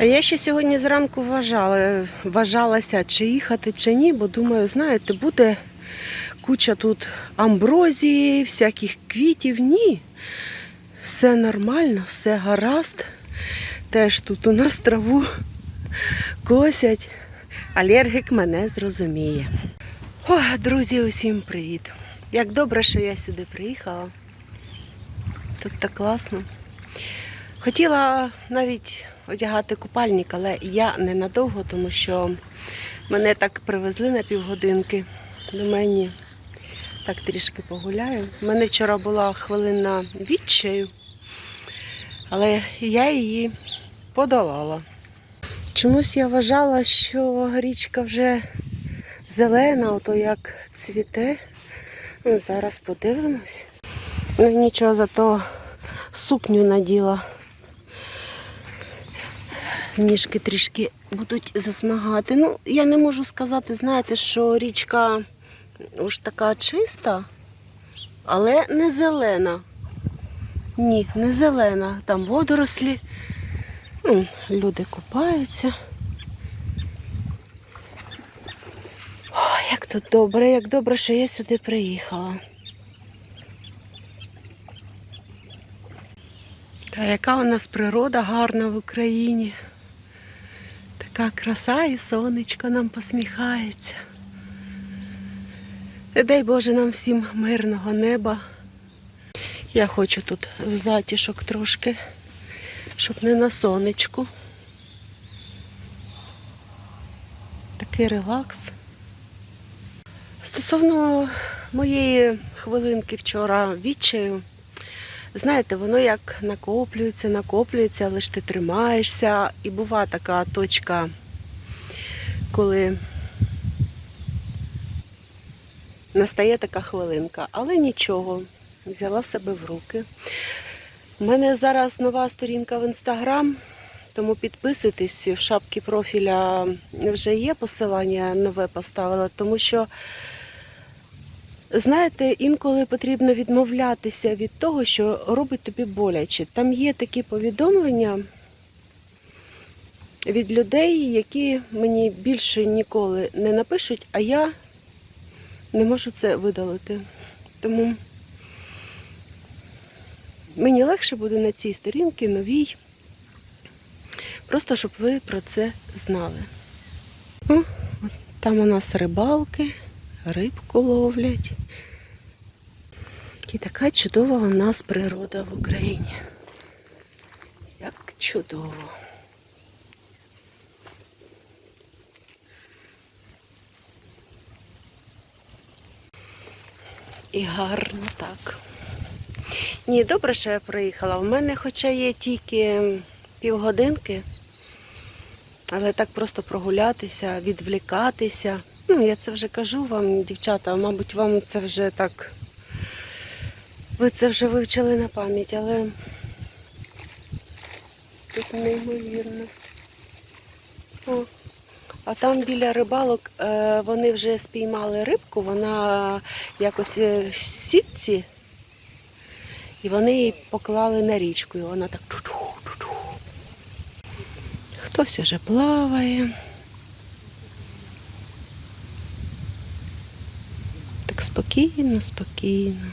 Я ще сьогодні зранку вважала, вважалася, чи їхати, чи ні, бо думаю, знаєте, буде куча тут амброзії, всяких квітів. Ні. Все нормально, все гаразд. Теж тут у нас траву косять. Алергік мене зрозуміє. О, друзі, усім привіт! Як добре, що я сюди приїхала. Тут так класно. Хотіла навіть одягати купальник, але я ненадовго, тому що мене так привезли на півгодинки. До мене так трішки погуляю. У мене вчора була хвилина відчаю, але я її подолала. Чомусь я вважала, що річка вже зелена, ото як цвіте. Ну, зараз подивимось. Ну нічого, зато сукню наділа. Ніжки трішки будуть засмагати. Ну, я не можу сказати, знаєте, що річка уж така чиста, але не зелена. Ні, не зелена. Там водорослі. Ну, люди купаються. О, як тут добре, як добре, що я сюди приїхала. Та яка у нас природа гарна в Україні. Така краса і сонечко нам посміхається. Дай Боже нам всім мирного неба. Я хочу тут в затішок трошки, щоб не на сонечку. Такий релакс. Стосовно моєї хвилинки вчора відчаю, знаєте, воно як накоплюється, накоплюється, але ж ти тримаєшся. І бува така точка, коли настає така хвилинка, але нічого, взяла себе в руки. У мене зараз нова сторінка в інстаграм, тому підписуйтесь, в шапці профіля вже є посилання, нове поставила, тому що. Знаєте, інколи потрібно відмовлятися від того, що робить тобі боляче. Там є такі повідомлення від людей, які мені більше ніколи не напишуть, а я не можу це видалити. Тому мені легше буде на цій сторінці новій, просто щоб ви про це знали. Там у нас рибалки рибку ловлять. І така чудова у нас природа в Україні. Як чудово. І гарно так. Ні, добре, що я приїхала. У мене хоча є тільки півгодинки, але так просто прогулятися, відвлікатися. Ну, я це вже кажу вам, дівчата, мабуть, вам це вже так. Ви це вже вивчили на пам'ять, але тут неймовірно. О, а там біля рибалок е, вони вже спіймали рибку, вона якось е, в сітці, і вони її поклали на річку, і вона так. Хтось уже плаває. Спокійно, спокійно.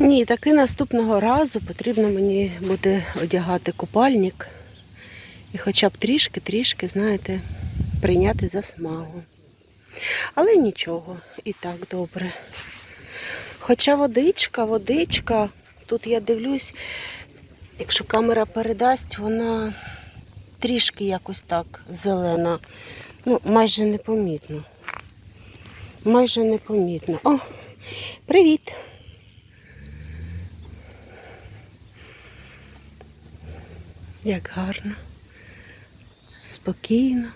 Ні, таки наступного разу потрібно мені буде одягати купальник і хоча б трішки-трішки, знаєте, прийняти засмагу. Але нічого, і так добре. Хоча водичка, водичка, тут я дивлюсь, якщо камера передасть, вона трішки якось так зелена. Ну, майже непомітно. Майже непомітно. О, привіт! Як гарно, спокійно.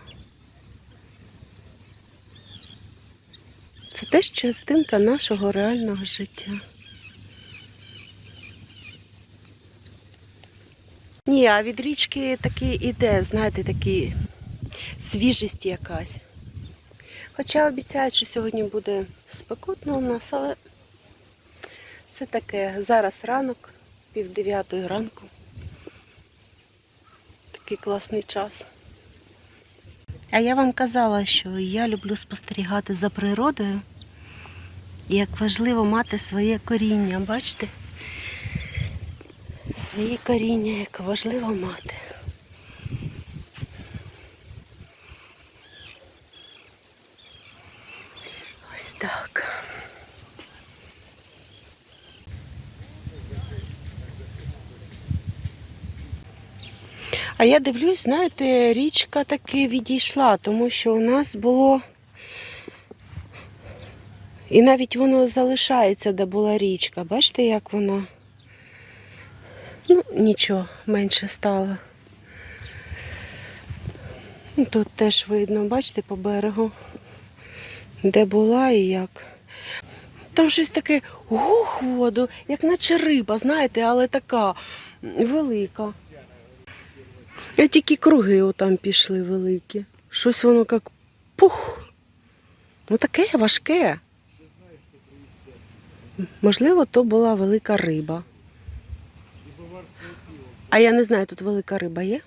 Це теж частинка нашого реального життя. Ні, а від річки таки іде, знаєте, такі свіжість якась. Хоча обіцяють, що сьогодні буде спекотно у нас, але це таке. Зараз ранок, пів дев'ятої ранку. Такий класний час. А я вам казала, що я люблю спостерігати за природою. Як важливо мати своє коріння, бачите? Своє коріння, як важливо мати. Ось так. А я дивлюсь, знаєте, річка таки відійшла, тому що у нас було. І навіть воно залишається, де була річка. Бачите, як воно? Ну, нічого, менше стало. Ну, Тут теж видно, бачите, по берегу, де була і як. Там щось таке гух воду, як наче риба, знаєте, але така велика. Я тільки круги отам пішли великі. Щось воно як пух. Ну таке важке. Можливо, то була велика риба. А я не знаю, тут велика риба є?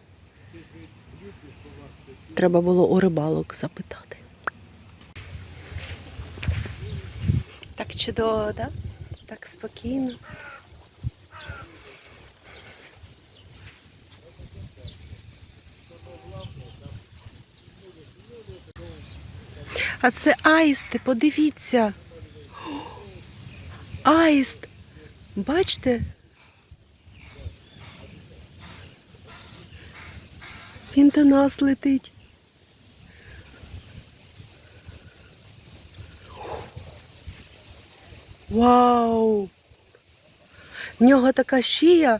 Треба було у рибалок запитати. Так чудово, так? Так спокійно. А це аїсти, подивіться. Аїст. Бачите? Він до нас летить. Вау! В нього така шия,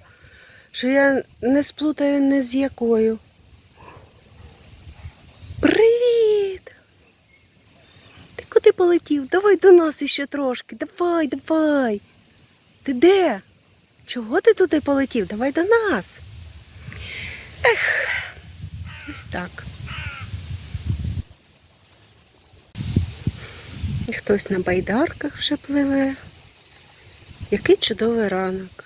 що я не сплутаю ні з якою. Привіт! Ти куди полетів? Давай до нас іще трошки. Давай, давай. Ти де? Чого ти туди полетів? Давай до нас. Ех, ось так. І хтось на байдарках вже пливе. Який чудовий ранок.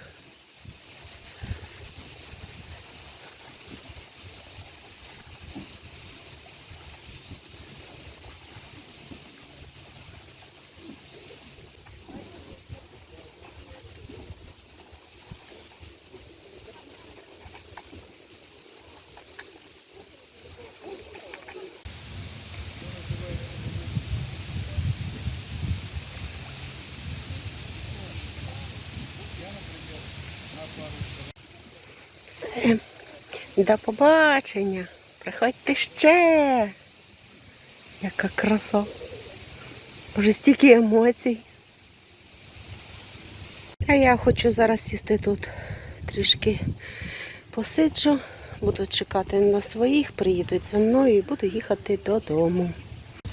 Все. До побачення. Приходьте ще. Яка краса. Боже, стільки емоцій. А я хочу зараз сісти тут трішки посиджу. Буду чекати на своїх, приїдуть за мною і буду їхати додому.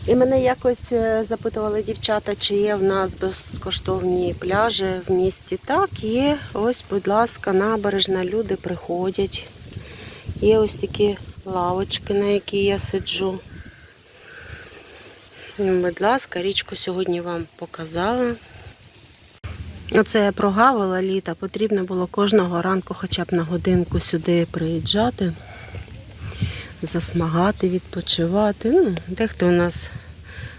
І мене якось е, запитували дівчата, чи є в нас безкоштовні пляжі в місті. Так, є. Ось, будь ласка, набережна, люди приходять. Є ось такі лавочки, на які я сиджу. Ну, Будь ласка, річку сьогодні вам показала. Оце я прогавила літа. Потрібно було кожного ранку хоча б на годинку сюди приїжджати, засмагати, відпочивати. Ну, дехто у нас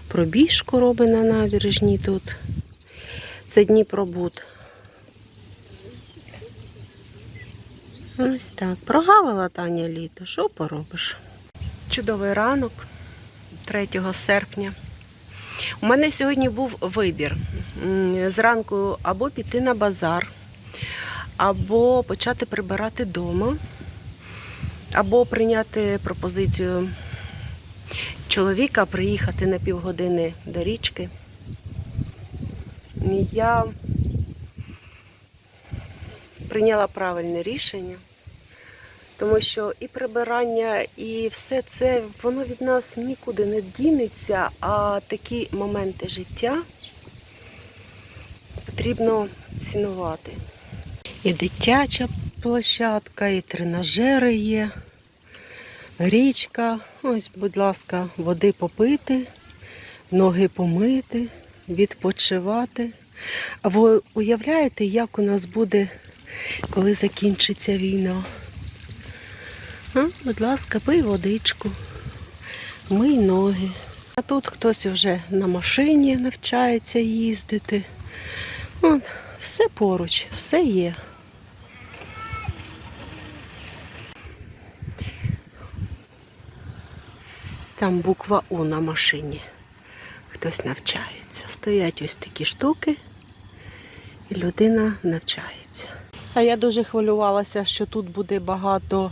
пробіжку робить на набережній тут. Це Дніпробуд. Ось так. Прогавила Таня літо. Що поробиш? Чудовий ранок 3 серпня. У мене сьогодні був вибір. Зранку або піти на базар, або почати прибирати вдома, або прийняти пропозицію чоловіка приїхати на півгодини до річки. Я прийняла правильне рішення, тому що і прибирання, і все це воно від нас нікуди не дінеться, а такі моменти життя потрібно цінувати. І дитяча площадка, і тренажери є, річка. Ось, будь ласка, води попити, ноги помити, відпочивати. А ви уявляєте, як у нас буде коли закінчиться війна. А, будь ласка, пий водичку, мий ноги. А тут хтось вже на машині навчається їздити. От, все поруч, все є. Там буква У на машині. Хтось навчається. Стоять ось такі штуки, і людина навчається. А я дуже хвилювалася, що тут буде багато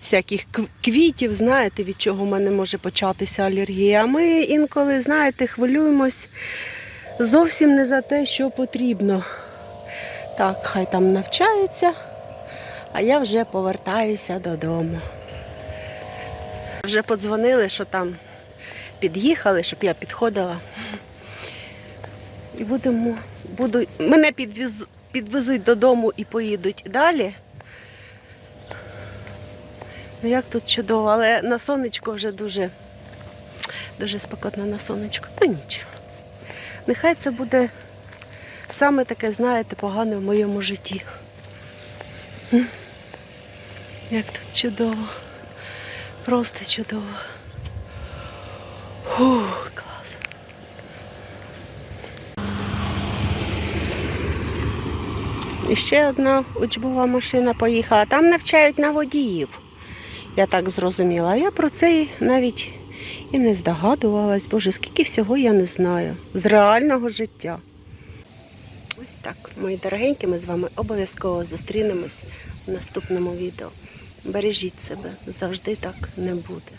всяких квітів, знаєте, від чого в мене може початися алергія. Ми інколи, знаєте, хвилюємось зовсім не за те, що потрібно. Так, хай там навчається, а я вже повертаюся додому. Вже подзвонили, що там під'їхали, щоб я підходила. І будемо, буду, мене підвіз, підвезуть додому і поїдуть далі. Ну як тут чудово, але на сонечко вже дуже, дуже спекотно на сонечко. Ну нічого. Нехай це буде саме таке, знаєте, погане в моєму житті. Як тут чудово. Просто чудово. Фух, І ще одна учбова машина поїхала. Там навчають на водіїв. Я так зрозуміла. Я про це навіть і не здогадувалась. Боже, скільки всього я не знаю. З реального життя. Ось так, мої дорогенькі, ми з вами обов'язково зустрінемось в наступному відео. Бережіть себе, завжди так не буде.